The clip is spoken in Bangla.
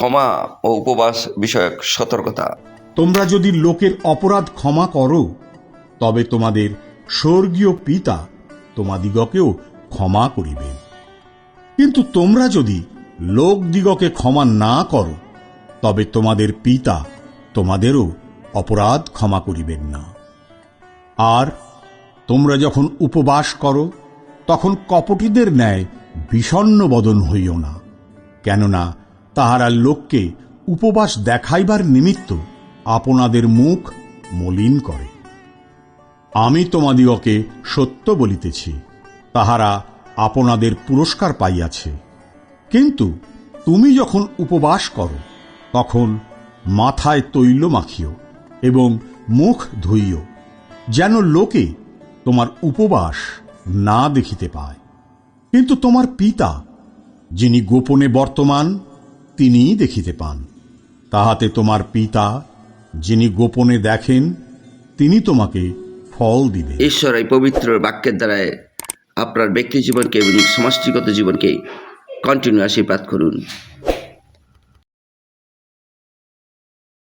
ক্ষমা ও উপবাস বিষয়ক সতর্কতা। তোমরা যদি লোকের অপরাধ ক্ষমা করো, তবে তোমাদের স্বর্গীয় পিতা তোমাদিগকেও ক্ষমা করিবেন কিন্তু তোমরা যদি লোকদিগকে ক্ষমা না করো, তবে তোমাদের পিতা তোমাদেরও অপরাধ ক্ষমা করিবেন না। আর তোমরা যখন উপবাস করো, তখন কপটিদের ন্যায় বিষণ্ন বদন হইও না, কেননা তাহারা লোককে উপবাস দেখাইবার নিমিত্ত আপনাদের মুখ মলিন করে। আমি তোমাদিগকে সত্য বলিতেছি, তাহারা আপনাদের পুরস্কার পাইয়াছে। কিন্তু তুমি যখন উপবাস করো, তখন মাথায় তৈল মাখিও এবং মুখ ধুইও, যেন লোকে তোমার উপবাস না দেখিতে পায়। কিন্তু তোমার পিতা, যিনি গোপনে বর্তমান তিনিই দেখিতে পান। তাহাতে তোমার পিতা, যিনি গোপনে দেখেন, তিনি তোমাকে ফল দিবে ঈশ্বর এই পবিত্র বাক্যের দ্বারায় আপনার ব্যক্তি জীবনকে এবং সমষ্টিগত জীবনকে কন্টিনিউ আশীর্বাদ করুন।